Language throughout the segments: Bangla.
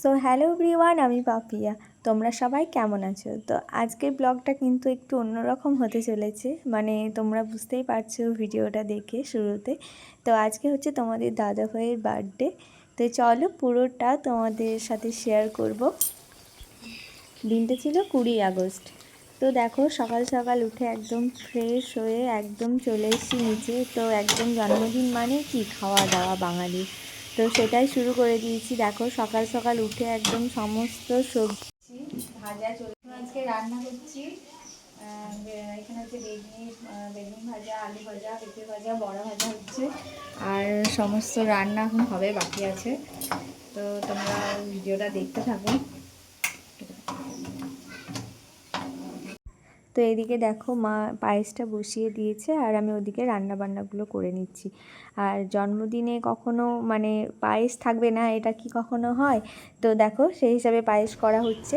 সো হ্যালো এভরিওয়ান আমি পাপিয়া তোমরা সবাই কেমন আছো? তো আজকের ব্লগটা কিন্তু একটু অন্যরকম হতে চলেছে। মানে তোমরা বুঝতেই পারছ ভিডিওটা দেখে শুরুতে। তো আজকে হচ্ছে তোমাদের দাদা ভাইয়ের বার্থডে তো চলো পুরোটা তোমাদের সাথে শেয়ার করব। দিনটা ছিল কুড়ি আগস্ট। তো দেখো সকাল সকাল উঠে একদম ফ্রেশ হয়ে একদম চলে এসেছি নিচে। তো একদম জন্মদিন মানে কি? খাওয়া দাওয়া বাঙালির। তো সেটাই শুরু করে দিয়েছি। দেখো, সকাল সকাল উঠে একদম সমস্ত সবজি ভাজা চলে আজকে রান্না করছি। এখানে হচ্ছে বেগুনি বেগুন ভাজা, আলু ভাজা, পেঁপে ভাজা, বড়া ভাজা হচ্ছে। আর সমস্ত রান্না এখন হবে, বাকি আছে। তো তোমরা ভিডিওটা দেখতে থাকো। তো এদিকে দেখো মা পায়েসটা বসিয়ে দিয়েছে আর আমি ওদিকে রান্না বান্নাগুলো করে নিচ্ছি। আর জন্মদিনে কখনো মানে পায়েস থাকবে না, এটা কি কখনো হয়? তো দেখো সেই হিসাবে পায়েস করা হচ্ছে।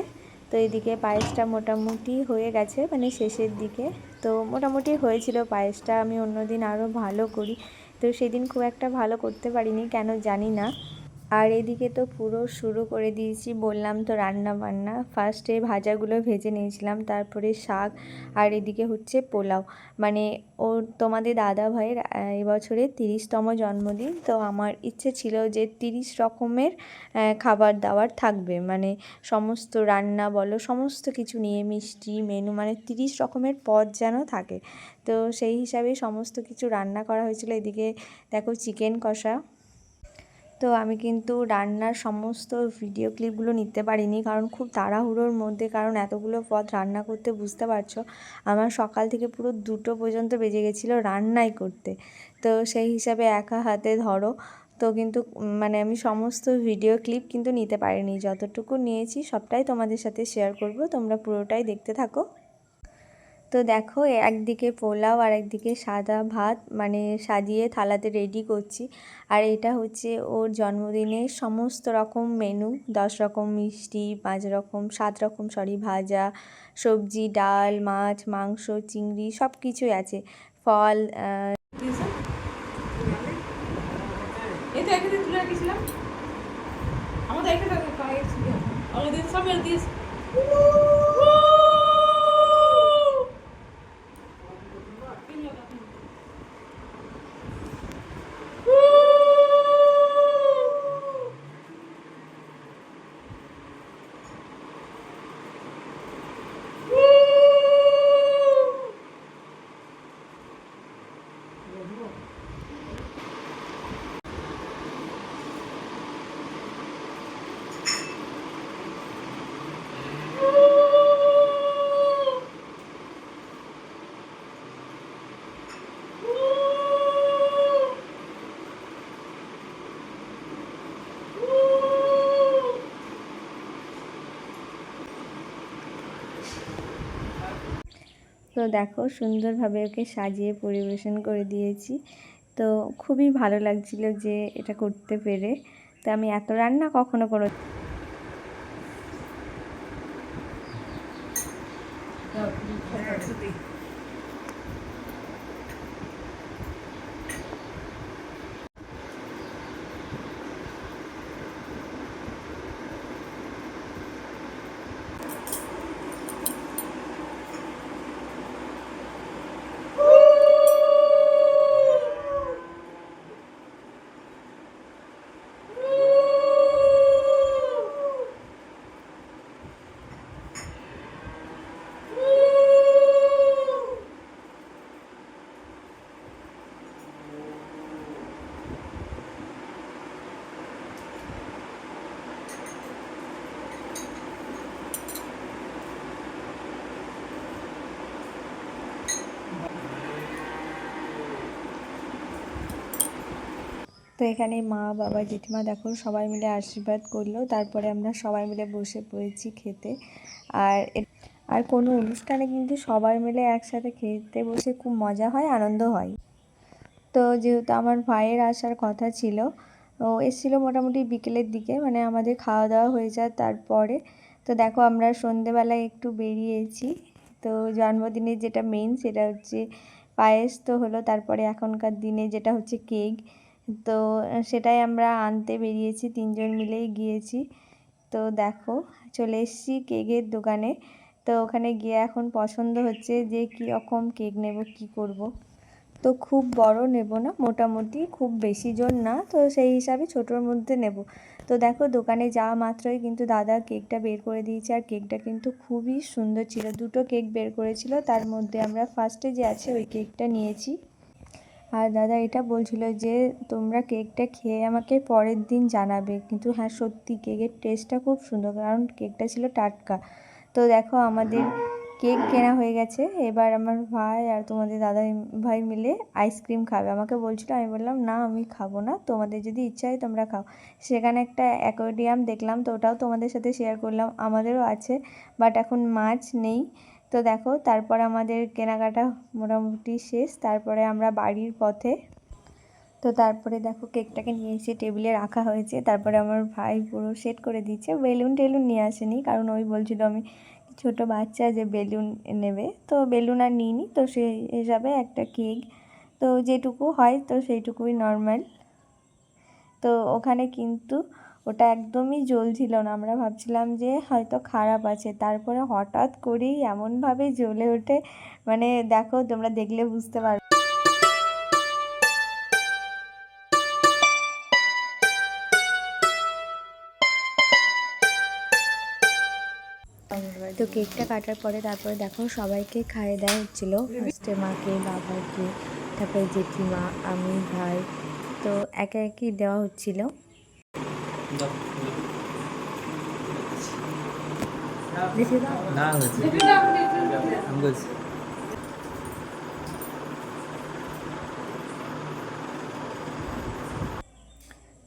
তো এদিকে পায়েসটা মোটামুটি হয়ে গেছে মানে শেষের দিকে। তো মোটামুটি হয়েছিল পায়েসটা, আমি অন্যদিন আরও ভালো করি। তো সেদিন খুব একটা ভালো করতে পারিনি, কেন জানি না। আর এদিকে তো পুরো শুরু করে দিয়েছি, বললাম তো রান্না বান্না ফার্স্টে ভাজাগুলো ভেজে নিয়েছিলাম, তারপরে শাক আর এদিকে হচ্ছে পোলাও। মানে ওর তোমাদের দাদা ভাইয়ের এবছরে তিরিশতম জন্মদিন, তো আমার ইচ্ছে ছিল যে তিরিশ রকমের খাবার দাবার থাকবে। মানে সমস্ত রান্না বলো, সমস্ত কিছু নিয়ে, মিষ্টি, মেনু মানে তিরিশ রকমের পদ যেন থাকে। তো সেই হিসাবে সমস্ত কিছু রান্না করা হয়েছিল। এদিকে দেখো চিকেন কষা তো আমি কিন্তু রান্নার সমস্ত ভিডিও ক্লিপগুলো নিতে পারিনি কারণ খুব তাড়াহুড়োর মধ্যে, কারণ এতগুলো পদ রান্না করতে বুঝতে পারছ, আমার সকাল থেকে পুরো দুটো পর্যন্ত বেজে গেছিল রান্নাই করতে। তো সেই হিসাবে একা হাতে ধরো, তো কিন্তু মানে আমি সমস্ত ভিডিও ক্লিপ কিন্তু নিতে পারিনি। যতটুকু নিয়েছি সবটাই তোমাদের সাথে শেয়ার করব, তোমরা পুরোটাই দেখতে থাকো। তো দেখো একদিকে পোলাও আর একদিকে সাদা ভাত মানে সাজিয়ে থালাতে রেডি করছি। আর এটা হচ্ছে ওর জন্মদিনে সমস্ত রকম মেনু দশ রকম মিষ্টি, পাঁচ রকম, সাত রকম সরি ভাজা, সবজি, ডাল, মাছ, মাংস, চিংড়ি সব কিছুই আছে। ফল আহ, এই তো এখানে তুলে রাখিছিলাম আমাদের এখানে পায়ে ছিল আমাদের সব মেরে দিয়েছে তো দেখো সুন্দরভাবে ওকে সাজিয়ে পরিবেশন করে দিয়েছি। তো খুবই ভালো লাগছিল যে এটা করতে পেরে। তো আমি এত রান্না কখনো কোনো তো এখানে মা, বাবা, জেঠিমা দেখো সবাই মিলে আশীর্বাদ করল। তারপরে আমরা সবাই মিলে বসে পড়েছি খেতে। আর আর কোনো অনুষ্ঠানে কিন্তু সবাই মিলে একসাথে খেতে বসে খুব মজা হয়, আনন্দ হয়। তো যেহেতু আমার ভাইয়ের আসার কথা ছিল, ও এসেছিল মোটামুটি বিকেলের দিকে মানে আমাদের খাওয়া দাওয়া হয়ে যায় তারপরে। তো দেখো আমরা সন্ধেবেলায় একটু বেরিয়েছি। তো জন্মদিনের যেটা মেইন সেটা হচ্ছে পায়েস তো হলো, তারপরে এখনকার দিনে যেটা হচ্ছে কেক তো সেটাই আমরা আনতে বেরিয়েছি, তিনজন মিলেই গিয়েছি। তো দেখো, চলে এসেছি কেকের দোকানে। তো ওখানে গিয়ে এখন পছন্দ হচ্ছে যে কী রকম কেক নেব, কি করব। তো খুব বড় নেব না, মোটামুটি খুব বেশি জন না, তো সেই হিসাবে ছোটোর মধ্যে নেব। তো দেখো, দোকানে যাওয়া মাত্রই কিন্তু দাদা কেকটা বের করে দিয়েছে, আর কেকটা কিন্তু খুবই সুন্দর ছিল। দুটো কেক বের করেছিল, তার মধ্যে আমরা ফার্স্টে যে আছে ওই কেকটা নিয়েছি। আর দাদা এটা বলছিল যে, তোমরা কেকটা খেয়ে আমাকে পরের দিন জানাবে। কিন্তু হ্যাঁ সত্যি কেকের টেস্টটা খুব সুন্দর, কারণ কেকটা ছিল টাটকা। তো দেখো, আমাদের কেক কেনা হয়ে গেছে। এবার আমার ভাই আর তোমাদের দাদা ভাই মিলে আইসক্রিম খাবে। আমাকে বলছিল, আমি বললাম, না, আমি খাব না। তোমাদের যদি ইচ্ছা হয়, তোমরা খাও। সেখানে একটা অ্যাকোয়ারিয়াম দেখলাম, তো ওটাও তোমাদের সাথে শেয়ার করলাম। আমাদেরও আছে বাট এখন মাছ নেই। তো দেখো, তারপর আমাদের কেনাকাটা মোটামুটি শেষ। তারপরে আমরা বাড়ির পথে, তো তারপরে দেখো কেকটাকে নিয়ে এসে টেবিলে রাখা হয়েছে। তারপরে আমার ভাই পুরো সেট করে দিচ্ছে বেলুন টেলুন নিয়ে আসেনি, কারণ ওই বলছিল আমি ছোট বাচ্চা যে বেলুন নেবে। তো বেলুন আর নিইনি, তো সেই হিসাবে একটা কেক। তো যেটুকু হয়, তো সেইটুকুই নর্মাল। তো ওখানে কিন্তু ওটা একদমই জ্বলছিল না। আমরা ভাবছিলাম যে হয়তো খারাপ আছে। তারপরে হঠাৎ করেই এমনভাবে জ্বলে ওঠে। মানে দেখো, তোমরা দেখলে বুঝতে পারবে। তো কেকটা কাটার পরে তারপরে দেখো, সবাইকে খাইয়ে দেওয়া হচ্ছিল। ফার্স্টে মাকে, বাবাকে, তারপরে জেঠিমা, আমি, ভাই। তো একে একই দেওয়া হচ্ছিল।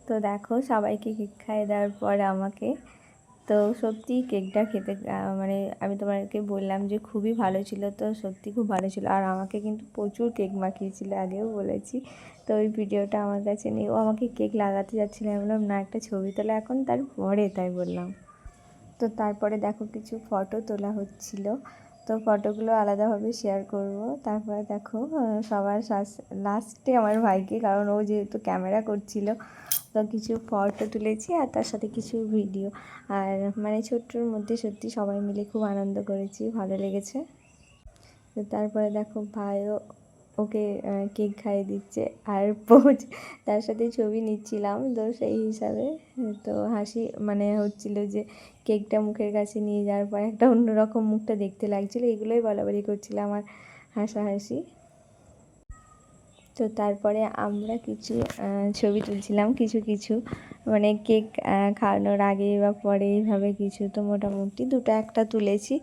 তো দেখো সবাইকে কেক খাইয়ে দেওয়ার পর আমাকে তো সত্যি কেকটা খেতে মানে আমি তোমাকে বললাম যে খুবই ভালো ছিল, তো সত্যি খুব ভালো ছিল। আর আমাকে কিন্তু প্রচুর কেক মাখিয়েছিল, আগেও বলেছি। তো ওই ভিডিওটা আমার কাছে নেই ও আমাকে কেক লাগাতে যাচ্ছিল। আমি বললাম, না, একটা ছবি তোলা এখন তারপরে তাই বললাম। তো তারপরে দেখো কিছু ফটো তোলা হচ্ছিল। তো ফটোগুলো আলাদাভাবে শেয়ার করব। তারপরে দেখো সবার লাস্টে আমার ভাইকে, কারণ ও যেহেতু ক্যামেরা করছিল, তো কিছু ফটো তুলেছি আর তার সাথে কিছু ভিডিও আর মানে ছোট্টর মধ্যে সত্যি সবাই মিলে খুব আনন্দ করেছি, ভালো লেগেছে। তো তারপরে দেখো, ভাইও ওকে কেক খাইয়ে দিচ্ছে। আর পোজ তার সাথে ছবি নিচ্ছিলাম তো সেই হিসাবে। তো হাসি মানে হচ্ছিল যে কেকটা মুখের কাছে নিয়ে যাওয়ার পর একটা অন্যরকম মুখটা দেখতে লাগছিল। এগুলোই বলাবলি করছিল আমার হাসাহাসি। তো তারপরে আমরা কিছু ছবি তুলছিলাম কিছু কিছু মানে কেক খাওয়ানোর আগে বা পরে এইভাবে কিছু তো মোটামুটি দুটো একটা তুলেছি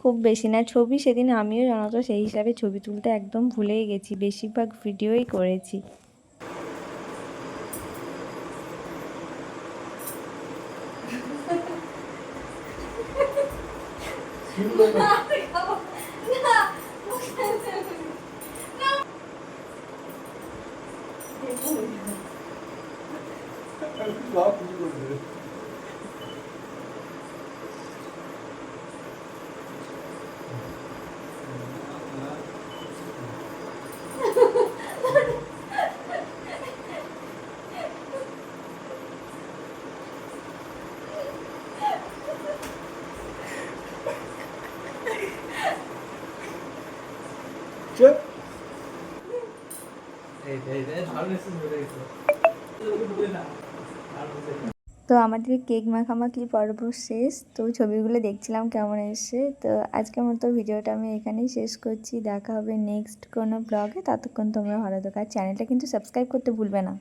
খুব বেশি না ছবি সেদিন আমিও জানো তো সেই হিসাবে ছবি তুলতে একদম ভুলেই গেছি বেশিরভাগ ভিডিওই করেছি 어, 어. 아, 나 뒤집어지네. তো আমাদের কেক মাখামাখি পর্ব শেষ। তো ছবিগুলো দেখছিলাম কেমন এসছে। তো আজকের মতো ভিডিওটা আমি এখানেই শেষ করছি। দেখা হবে নেক্সট কোনো ব্লগে ততক্ষণ তোমরা থাকো। চ্যানেলটা কিন্তু সাবস্ক্রাইব করতে ভুলবে না।